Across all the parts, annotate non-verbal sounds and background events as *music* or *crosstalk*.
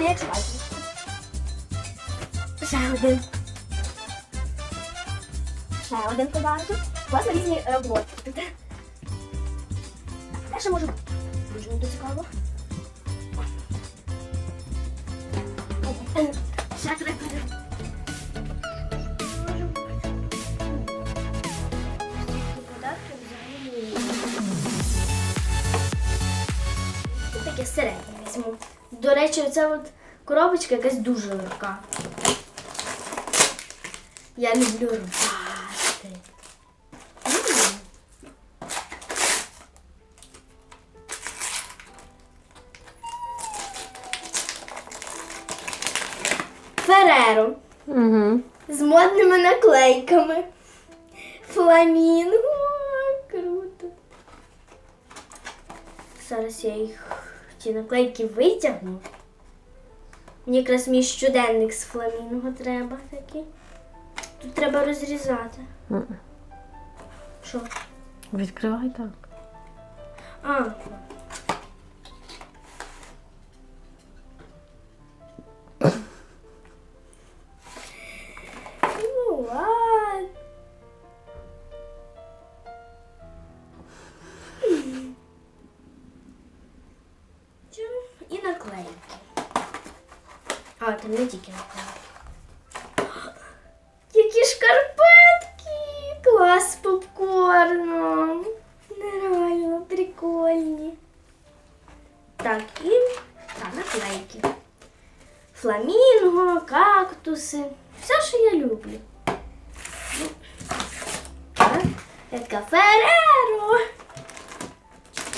не чекайте. Ще один. Ще один подарок. Власне, різні тут. Так, Де ще може бути? Дуже мені цікаво. Ще три подарунки. Таке середнє візьму. До речі, оця от коробочка якась дуже легка. Я люблю рвати. Фереро Угу. з модними наклейками. Фламінго. Круто. Зараз я їх ті наклейки витягну. Мені якраз мій щоденник з фламінго треба такий. Тут треба розрізати. Що? Відкривай так. А. шкарпетки! Клас з попкорном. Нереально прикольні. Так, і та, наклейки. Фламінго, кактуси. Все, що я люблю. Так, Така Фереро.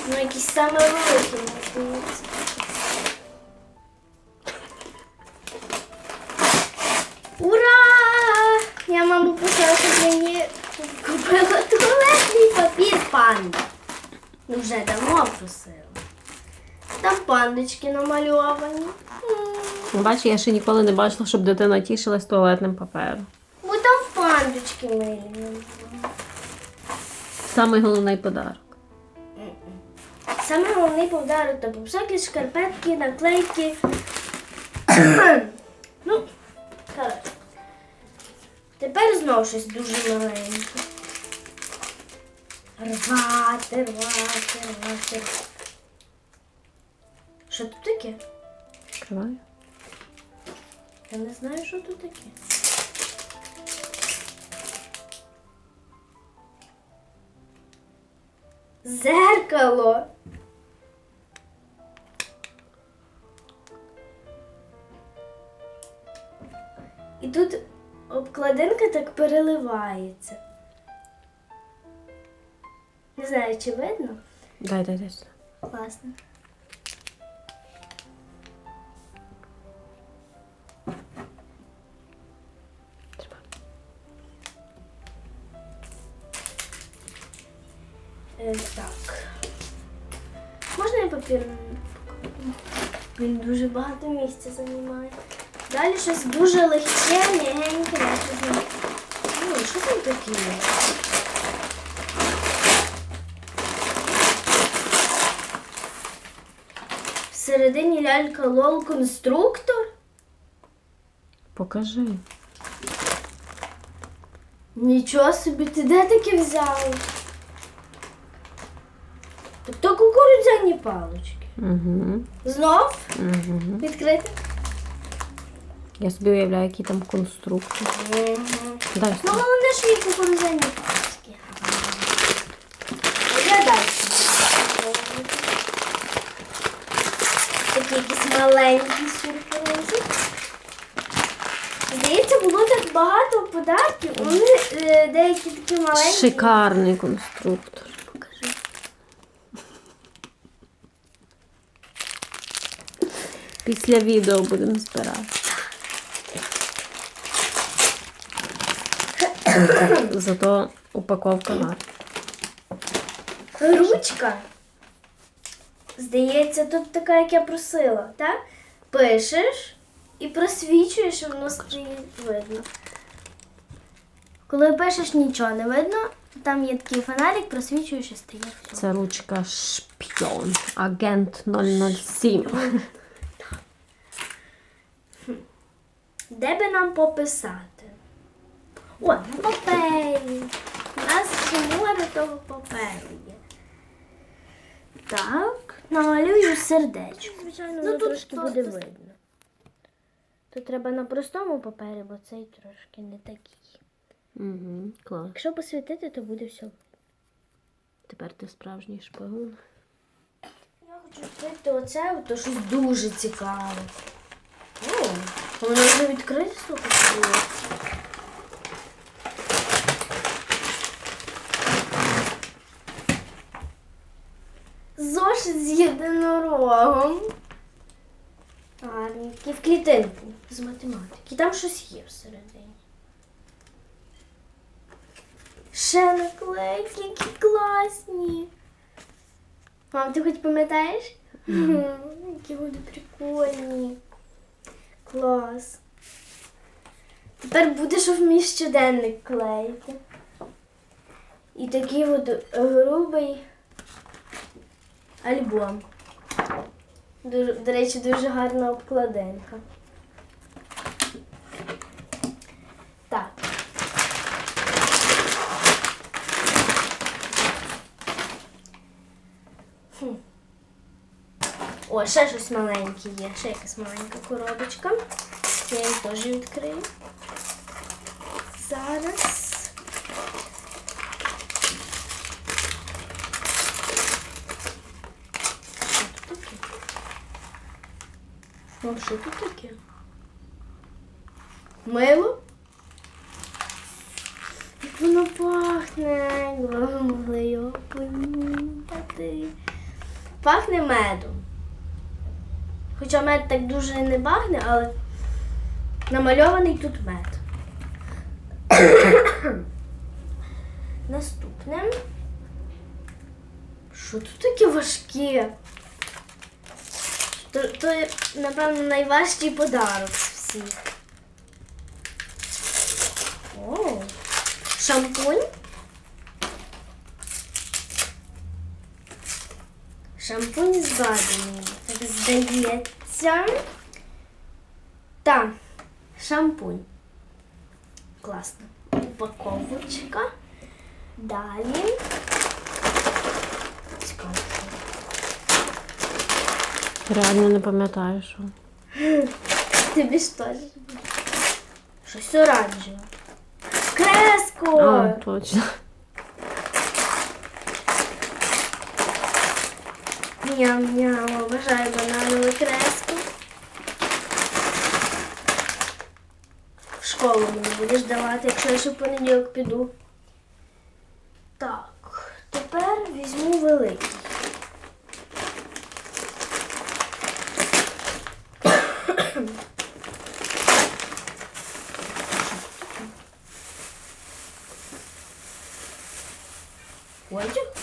Ну, якісь саме великі, мені здається. Купила туалетний папір панда. Ну, вже давно просила. Там пандочки намальовані. М, Бачиш, я ще ніколи не бачила, щоб дитина тішилась туалетним папером. Бо там пандочки милі. Самий головний подарок. Саме головний подарок то всякі шкарпетки, наклейки. ну, коротше. Тепер знову щось дуже маленьке. Рвати, рвати, рвати. Що тут таке? Відкривай. Я не знаю, що тут таке. Зеркало. І тут обкладинка так переливається. Не знаю, чи видно. Дай, дай, дай. Класно. Е, так. Можна я папір? Він дуже багато місця займає. Далі щось дуже легке, легеньке, навіть Ну, що там таке? Всередині лялька лол конструктор? Покажи. Нічого собі, ти де таке взяв? Тобто кукурудзяні палички. Угу. Знов Угу. відкрити? Я собі уявляю, який там конструктор. Дай Ну, сюди. головне, що є кукурудзяні палички. А я далі. Маленькі сюрпризи. Здається, було так багато подарків. Вони е, деякі такі маленькі. Шикарний конструктор. Покажи. Після відео будемо збирати. Зато упаковка гарна. Ручка. Здається, тут така, як я просила, так? Пишеш і просвічуєш, і воно стоїть видно. Коли пишеш, нічого не видно, там є такий фонарик, просвічуєш і стає все. Це ручка шпіон. Агент 007. Де би нам пописати? О, на папері. У нас ще море того паперу є. Так, намалюю сердечко. Звичайно, Ну, воно тут трошки просто- буде видно. Тут треба на простому папері, бо цей трошки не такий. Угу, клас. Якщо посвітити, то буде все. Тепер ти справжній шпигун. Я хочу відкрити оце, то щось дуже цікаве. О, воно вже відкрите, слухайте. було. Зошит з єдинорогом. Гарненький. В клітинку з математики. Там щось є всередині. Ще наклейки, які класні. Мам, ти хоч пам'ятаєш? *laughs* Які вони прикольні. Клас. Тепер будеш в мій щоденник клеїти. І такий от грубий альбом. Дуже, до речі, дуже гарна обкладинка. Так. Хм. О, ще щось маленьке є. Ще якась маленька коробочка. Я її теж відкрию. Зараз. Що тут таке? О, що тут таке? Мило? Як воно пахне, ви могли його помітати. Пахне медом. Хоча мед так дуже не пахне, але намальований тут мед. Наступне. Що тут таке важке? То, то напевно, найважчий подарок з всіх. О, шампунь. Шампунь з бадами. Так здається. Так, шампунь. Класно. Упаковочка. Далі. Реально не пам'ятаю, що. Тобі ж теж. Щось оранжеве. Креско! А, точно. Ням-ням, обожаю бананову креску. В школу мені будеш давати, якщо я ще в понеділок піду. Так, тепер візьму великий. Одяг?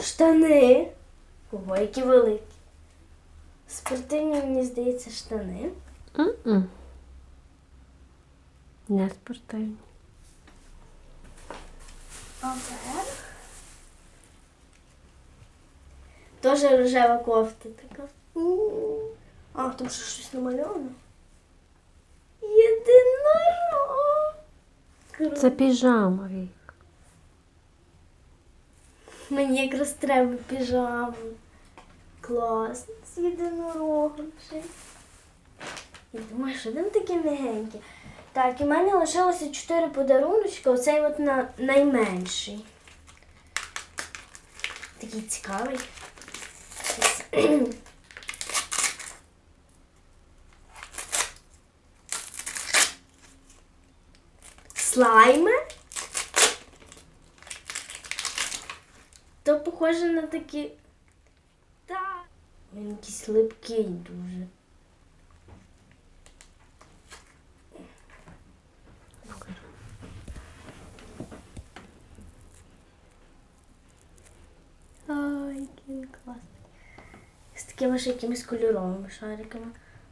Штани. Ого, які великі. Спортивні, мені здається, штани. М-м. Не спортивні. Поверх. Тоже рожева кофта така. А, там що щось намальовано. Єдинорог. Круто. Це піжама, Вік. Мені якраз треба піжаму. Клас. З єдинорогом ще. Я думаю, що там таке мягеньке. Так, і в мене лишилося чотири подаруночки. Оцей от на найменший. Такий цікавий. Слайми. То похоже на такі. Так. Він якийсь липкий дуже. Ай, який він класний. З такими ж якимись кольоровими шариками.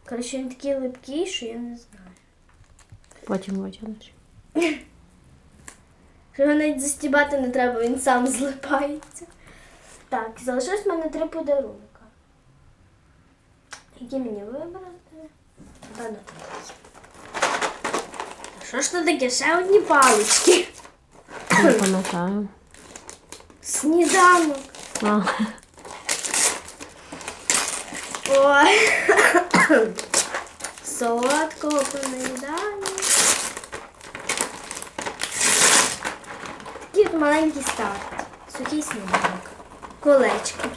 Коротше, він такий липкий, що я не знаю. Потім витягнеш. Що його навіть застібати не треба, він сам злипається. Так, залишилось в мене три подарунка. Які мені вибрати? Та не. Що ж це таке? Ще одні палички. Не пам'ятаю. Сніданок. А, Ой. Солодкого понаїдання. Такий от маленький старт. Сухий сніданок. Колечки.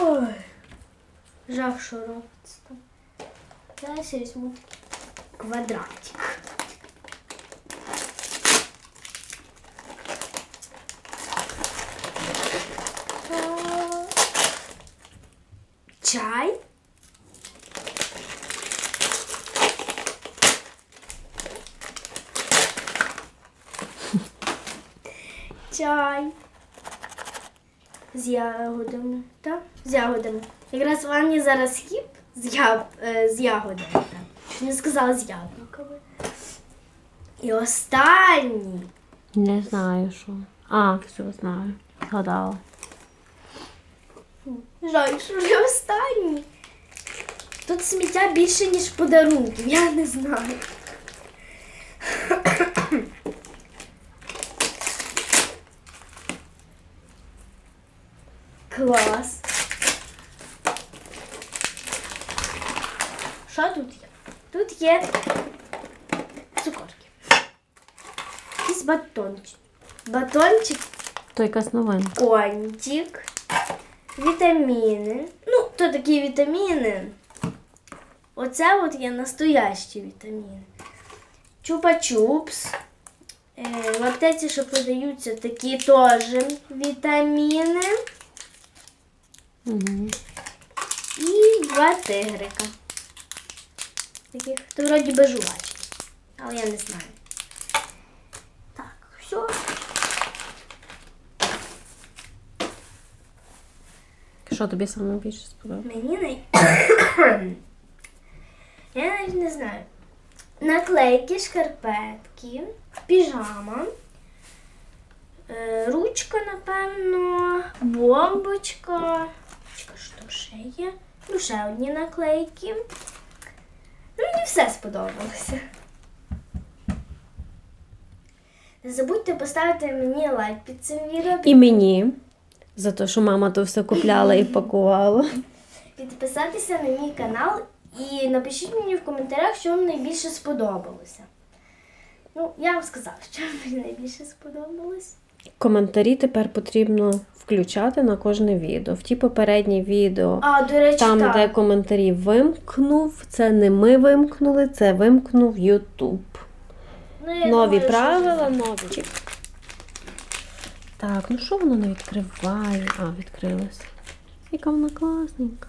Ой. Жах, що робиться там. Зараз я візьму квадратик. А, Чай. Чай. З ягодами. Так? З ягодами. Якраз в Анні зараз хіп з, яб... е, з ягодами. Так. Не сказала з яблуками. І останній. не знаю що. А, все знаю. Згадала. Жаль, що вже останній. Тут сміття більше, ніж подарунків, я не знаю. Клас. Що тут є? Тут є цукорки. Якийсь батончик. Батончик То якась новина. кончик, вітаміни. Ну, то такі вітаміни. Оце от є настоящі вітаміни. Чупа-чупс. Е, в аптеці, що продаються такі теж вітаміни. Угу. І два тигрика. Таких, то вроді би жувачки. Але я не знаю. Так, все. Що тобі саме більше сподобалося? Мені най... *coughs* Я навіть не знаю. Наклейки, шкарпетки, піжама, е, ручка, напевно, бомбочка. Чекай, ще є? Ну, ще одні наклейки. Ну, мені все сподобалося. Не забудьте поставити мені лайк під цим відео. І мені. За те, що мама то все купляла і *laughs* пакувала. підписатися на мій канал і напишіть мені в коментарях, що вам найбільше сподобалося. Ну, я вам сказала, що мені *laughs* найбільше сподобалось. Коментарі тепер потрібно включати на кожне відео. В ті попередні відео, А, до речі, там, так. де коментарі вимкнув, це не ми вимкнули, це вимкнув Ютуб. Ну, Нові думаю, правила, нові. Так, ну що воно не відкриває? А, відкрилося. Яка вона класненька.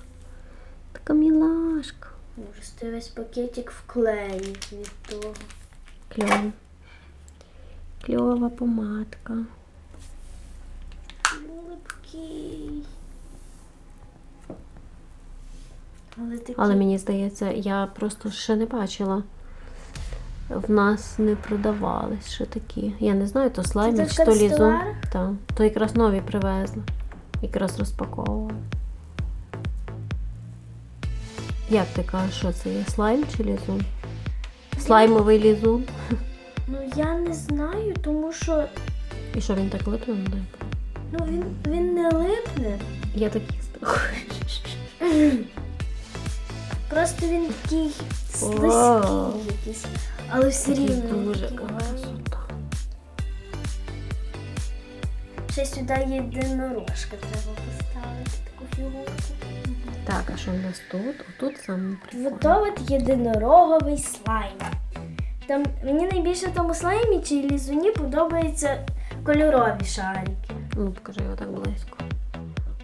Така мілашка. Може, ти весь пакетик вклеїв від того. Кльова. Кльова помадка. Липкий. Але такий. Але мені здається, я просто ще не бачила. В нас не продавались ще такі. Я не знаю, то слайм чи то лізун. Так. То якраз нові привезли. Якраз розпаковували. Як ти кажеш, що це є? Слайм чи лізун? Слаймовий лізун. Ну я не знаю, тому що І що він так липне? Ну, він, він не липне. Я так їсти. *laughs* Просто він такий слизький якийсь. Але все рівно. Дуже. Ще сюди єдинорожка треба поставити таку фігурку. Так, а що в нас тут? Отут саме от єдинороговий слайм. Там, мені найбільше в тому слаймі чи лізуні подобаються кольорові шарики. Ну, покажи його так близько.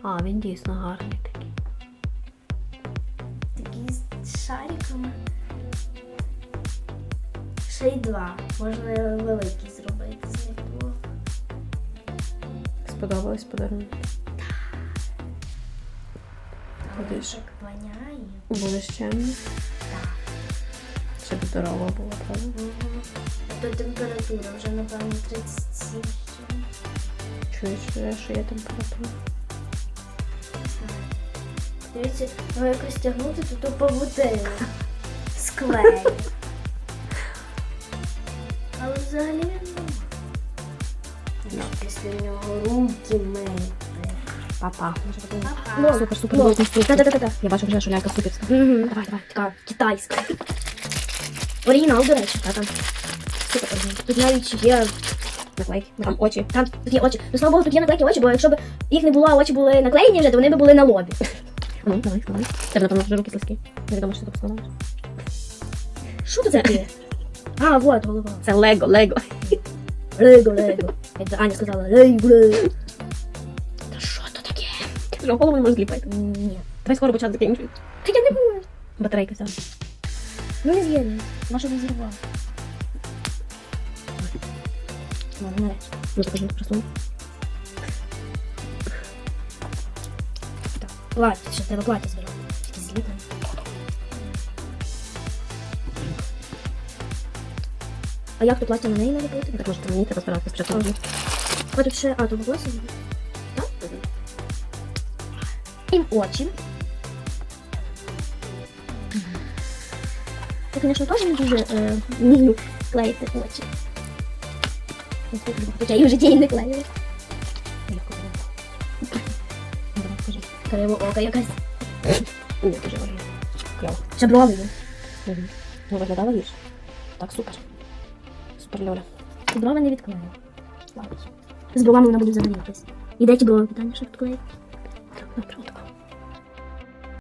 А, він дійсно гарний такий. Такі з шариками. Ще й два. Можна великий зробити з них. Сподобалось подарунок? Але Будеш? так воняє. Будеш чемний? Так. Щоб здорова була, правда? Угу. То температура вже, напевно, 37. Чуєш, вже, що є температура? Не знаю. Дивіться, його якось тягнути, то то павутина. Склею. Але взагалі він ну, після нього руки мити. Папа. Ну, Супер, супер. ну, велика інструкція. та-та-та-та. Я бачу вже, що лялька суперська. Мгм. Давай, давай. Така китайська. Оригінал, до речі. Та, там. Супер. оригінал. Тут навіть є Наклейки. Там очі. Там тут є очі. Ну, слава Богу, тут є наклейки очі, бо якщо б їх не було, а очі були наклеєні вже, то вони б були на лобі. *laughs* Ну, давай, давай. Тебе, напевно, вже руки слизькі. Невідомо, що ти поскладаєш. Що це таке? *laughs* А, вот голова. Це Лего, Лего. Лего, Лего. Як то Аня сказала, Лего, Лего. Та що то таке? Ти Вже голову не можеш зліпити. Ні. Давай скоро почати закінчується. Та я не можу. Батарейка вся. Ну не з'єднуй. Може не зірвав. Ладно, нарешті. Ну, покажи, просунь. Так, ще треба плаття збирати. Тільки зліплене. А як то плаття на неї наліпити? Так, може, ти мені треба збирати спочатку. А тут ще, а, то волосся? Так? І очі. Я, звісно, теж не дуже е, вмію клеїти очі. Я і не клею. Криво ока якась. Ні, дуже важливо. Кльово. Ще брови. Ну, виглядала гірше. Так, супер. Супер, Льоля. І брови не відклею. З бровами вона буде взагалі якась. І де ті брови питання, що відклеїти? Добре, отако.